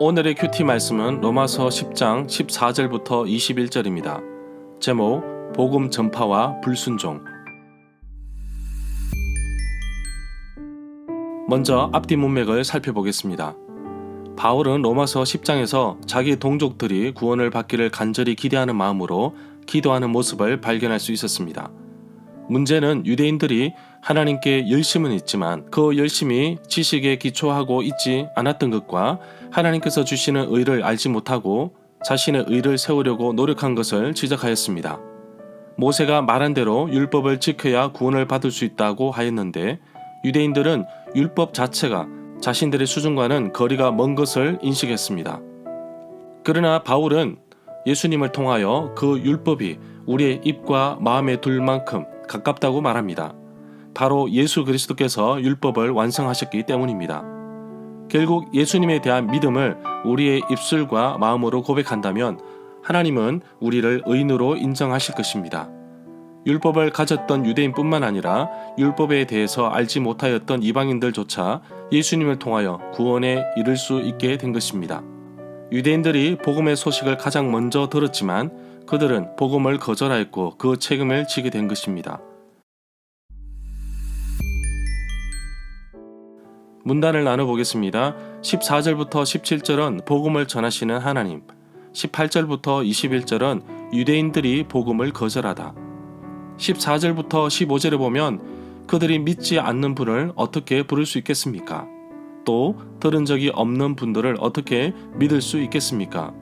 오늘의 큐티 말씀은 로마서 10장 14절부터 21절입니다. 제목 복음 전파와 불순종 먼저 앞뒤 문맥을 살펴보겠습니다. 바울은 로마서 10장에서 자기 동족들이 구원을 받기를 간절히 기대하는 마음으로 기도하는 모습을 발견할 수 있었습니다. 문제는 유대인들이 하나님께 열심은 있지만 그 열심이 지식에 기초하고 있지 않았던 것과 하나님께서 주시는 의를 알지 못하고 자신의 의를 세우려고 노력한 것을 지적하였습니다. 모세가 말한 대로 율법을 지켜야 구원을 받을 수 있다고 하였는데 유대인들은 율법 자체가 자신들의 수준과는 거리가 먼 것을 인식했습니다. 그러나 바울은 예수님을 통하여 그 율법이 우리의 입과 마음에 둘 만큼 가깝다고 말합니다. 바로 예수 그리스도께서 율법을 완성하셨기 때문입니다. 결국 예수님에 대한 믿음을 우리의 입술과 마음으로 고백한다면 하나님은 우리를 의인으로 인정하실 것입니다. 율법을 가졌던 유대인뿐만 아니라 율법에 대해서 알지 못하였던 이방인들조차 예수님을 통하여 구원에 이를 수 있게 된 것입니다. 유대인들이 복음의 소식을 가장 먼저 들었지만 그들은 복음을 거절하였고 그 책임을 지게 된 것입니다. 문단을 나눠보겠습니다. 14절부터 17절은 복음을 전하시는 하나님, 18절부터 21절은 유대인들이 복음을 거절하다. 14절부터 15절에 보면 그들이 믿지 않는 분을 어떻게 부를 수 있겠습니까? 또 들은 적이 없는 분들을 어떻게 믿을 수 있겠습니까?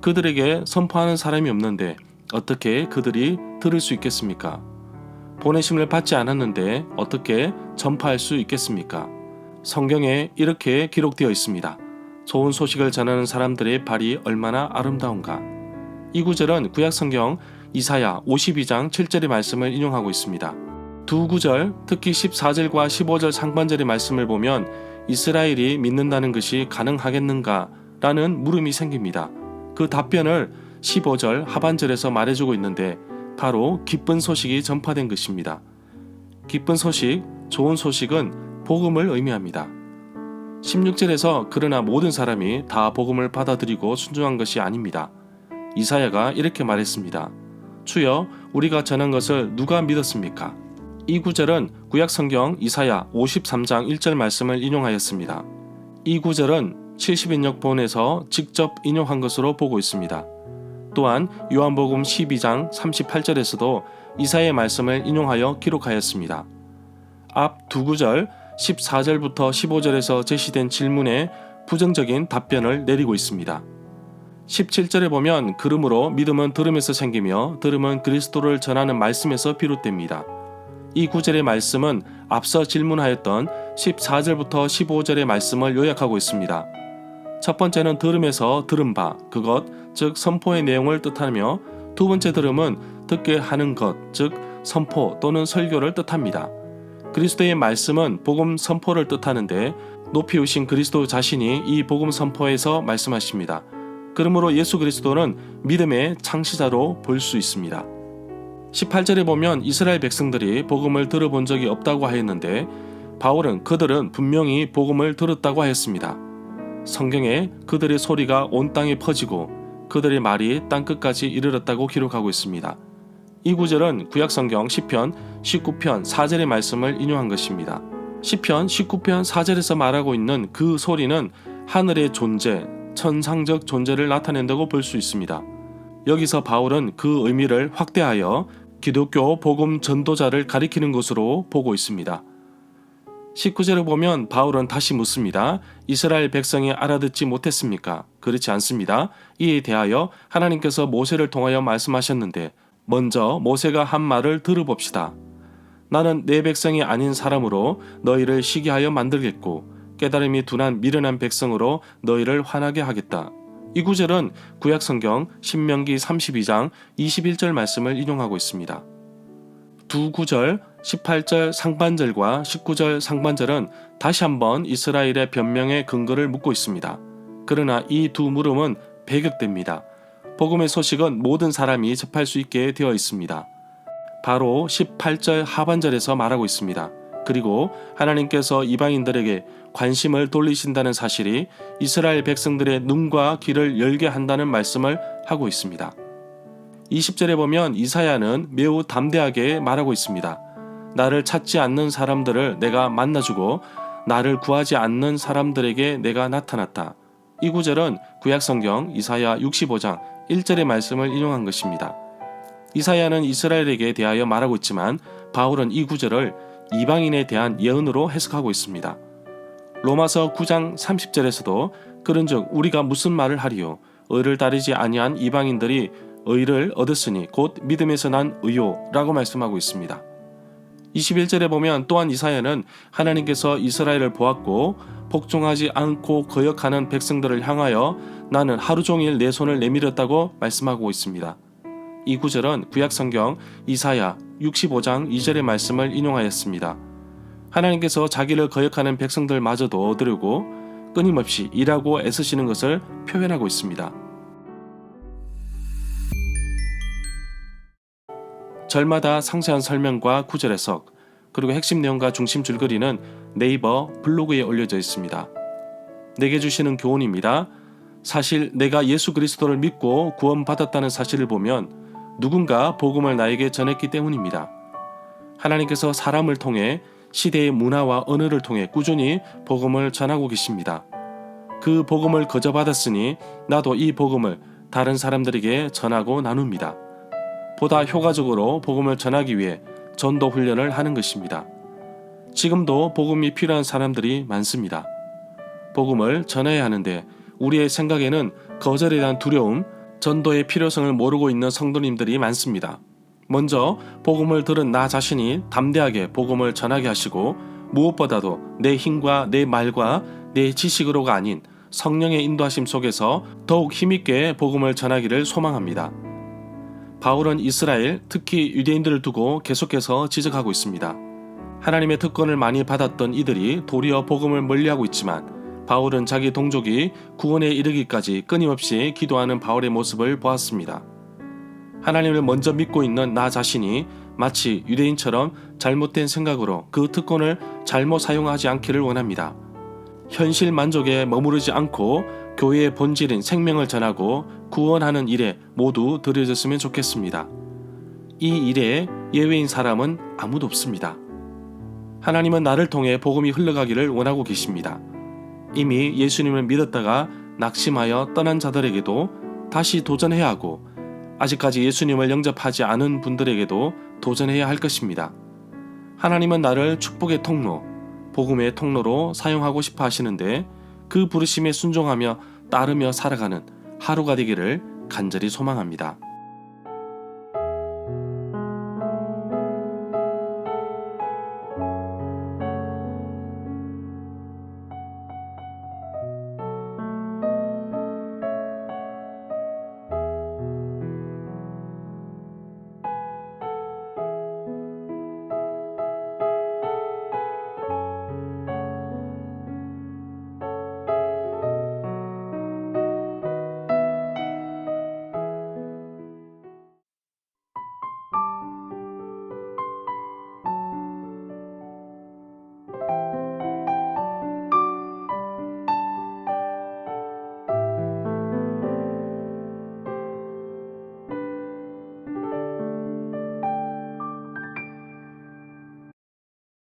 그들에게 선포하는 사람이 없는데 어떻게 그들이 들을 수 있겠습니까? 보내심을 받지 않았는데 어떻게 전파할 수 있겠습니까? 성경에 이렇게 기록되어 있습니다. 좋은 소식을 전하는 사람들의 발이 얼마나 아름다운가. 이 구절은 구약 성경 이사야 52장 7절의 말씀을 인용하고 있습니다. 두 구절, 특히 14절과 15절 상반절의 말씀을 보면 이스라엘이 믿는다는 것이 가능하겠는가? 라는 물음이 생깁니다. 그 답변을 15절 하반절에서 말해주고 있는데 바로 기쁜 소식이 전파된 것입니다. 기쁜 소식, 좋은 소식은 복음을 의미합니다. 16절에서 그러나 모든 사람이 다 복음을 받아들이고 순종한 것이 아닙니다. 이사야가 이렇게 말했습니다. 주여 우리가 전한 것을 누가 믿었습니까? 이 구절은 구약 성경 이사야 53장 1절 말씀을 인용하였습니다. 이 구절은 70인역 본에서 직접 인용한 것으로 보고 있습니다. 또한 요한복음 12장 38절에서도 이사의 말씀을 인용하여 기록하였습니다. 앞 두 구절 14절부터 15절에서 제시된 질문에 부정적인 답변을 내리고 있습니다. 17절에 보면 그러므로 믿음은 들음에서 생기며 들음은 그리스도를 전하는 말씀에서 비롯됩니다. 이 구절의 말씀은 앞서 질문하였던 14절부터 15절의 말씀을 요약하고 있습니다. 첫 번째는 들음에서 들은 바 그것 즉 선포의 내용을 뜻하며 두 번째 들음은 듣게 하는 것 즉 선포 또는 설교를 뜻합니다. 그리스도의 말씀은 복음 선포를 뜻하는데 높이 오신 그리스도 자신이 이 복음 선포에서 말씀하십니다. 그러므로 예수 그리스도는 믿음의 창시자로 볼 수 있습니다. 18절에 보면 이스라엘 백성들이 복음을 들어본 적이 없다고 하였는데 바울은 그들은 분명히 복음을 들었다고 하였습니다. 성경에 그들의 소리가 온 땅에 퍼지고 그들의 말이 땅 끝까지 이르렀다고 기록하고 있습니다. 이 구절은 구약성경 10편 19편 4절의 말씀을 인용한 것입니다. 10편 19편 4절에서 말하고 있는 그 소리는 하늘의 존재, 천상적 존재를 나타낸다고 볼 수 있습니다. 여기서 바울은 그 의미를 확대하여 기독교 복음 전도자를 가리키는 것으로 보고 있습니다. 19절을 보면 바울은 다시 묻습니다. 이스라엘 백성이 알아듣지 못했습니까? 그렇지 않습니다. 이에 대하여 하나님께서 모세를 통하여 말씀하셨는데 먼저 모세가 한 말을 들어봅시다. 나는 내 백성이 아닌 사람으로 너희를 시기하여 만들겠고 깨달음이 둔한 미련한 백성으로 너희를 화나게 하겠다. 이 구절은 구약 성경 신명기 32장 21절 말씀을 인용하고 있습니다. 두 구절 18절 상반절과 19절 상반절은 다시 한번 이스라엘의 변명의 근거를 묻고 있습니다. 그러나 이 두 물음은 배격됩니다. 복음의 소식은 모든 사람이 접할 수 있게 되어 있습니다. 바로 18절 하반절에서 말하고 있습니다. 그리고 하나님께서 이방인들에게 관심을 돌리신다는 사실이 이스라엘 백성들의 눈과 귀를 열게 한다는 말씀을 하고 있습니다. 20절에 보면 이사야는 매우 담대하게 말하고 있습니다. 나를 찾지 않는 사람들을 내가 만나주고 나를 구하지 않는 사람들에게 내가 나타났다. 이 구절은 구약성경 이사야 65장 1절의 말씀을 인용한 것입니다. 이사야는 이스라엘에게 대하여 말하고 있지만 바울은 이 구절을 이방인에 대한 예언으로 해석하고 있습니다. 로마서 9장 30절에서도 그런즉 우리가 무슨 말을 하리요 의를 따르지 아니한 이방인들이 의를 얻었으니 곧 믿음에서 난 의요라고 말씀하고 있습니다. 21절에 보면 또한 이사야는 하나님께서 이스라엘을 보았고 복종하지 않고 거역하는 백성들을 향하여 나는 하루 종일 내 손을 내밀었다고 말씀하고 있습니다. 이 구절은 구약성경 이사야 65장 2절의 말씀을 인용하였습니다. 하나님께서 자기를 거역하는 백성들마저도 얻으려고 끊임없이 일하고 애쓰시는 것을 표현하고 있습니다. 절마다 상세한 설명과 구절 해석, 그리고 핵심 내용과 중심 줄거리는 네이버 블로그에 올려져 있습니다. 내게 주시는 교훈입니다. 사실 내가 예수 그리스도를 믿고 구원받았다는 사실을 보면 누군가 복음을 나에게 전했기 때문입니다. 하나님께서 사람을 통해 시대의 문화와 언어를 통해 꾸준히 복음을 전하고 계십니다. 그 복음을 거저받았으니 나도 이 복음을 다른 사람들에게 전하고 나눕니다. 보다 효과적으로 복음을 전하기 위해 전도 훈련을 하는 것입니다. 지금도 복음이 필요한 사람들이 많습니다. 복음을 전해야 하는데 우리의 생각에는 거절에 대한 두려움, 전도의 필요성을 모르고 있는 성도님들이 많습니다. 먼저 복음을 들은 나 자신이 담대하게 복음을 전하게 하시고 무엇보다도 내 힘과 내 말과 내 지식으로가 아닌 성령의 인도하심 속에서 더욱 힘있게 복음을 전하기를 소망합니다. 바울은 이스라엘, 특히 유대인들을 두고 계속해서 지적하고 있습니다. 하나님의 특권을 많이 받았던 이들이 도리어 복음을 멀리하고 있지만 바울은 자기 동족이 구원에 이르기까지 끊임없이 기도하는 바울의 모습을 보았습니다. 하나님을 먼저 믿고 있는 나 자신이 마치 유대인처럼 잘못된 생각으로 그 특권을 잘못 사용하지 않기를 원합니다. 현실 만족에 머무르지 않고 교회의 본질인 생명을 전하고 구원하는 일에 모두 들여졌으면 좋겠습니다. 이 일에 예외인 사람은 아무도 없습니다. 하나님은 나를 통해 복음이 흘러가기를 원하고 계십니다. 이미 예수님을 믿었다가 낙심하여 떠난 자들에게도 다시 도전해야 하고 아직까지 예수님을 영접하지 않은 분들에게도 도전해야 할 것입니다. 하나님은 나를 축복의 통로, 복음의 통로로 사용하고 싶어 하시는데 그 부르심에 순종하며 따르며 살아가는 하루가 되기를 간절히 소망합니다.